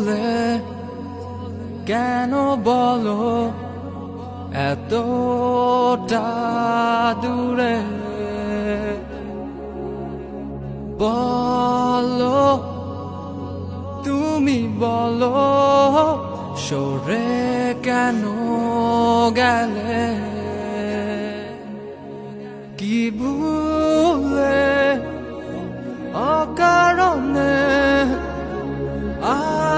বলে? কেন বলো? এতটা দূরে। বলো তুমি বলো সরে কেন গেলে? কি ভুলে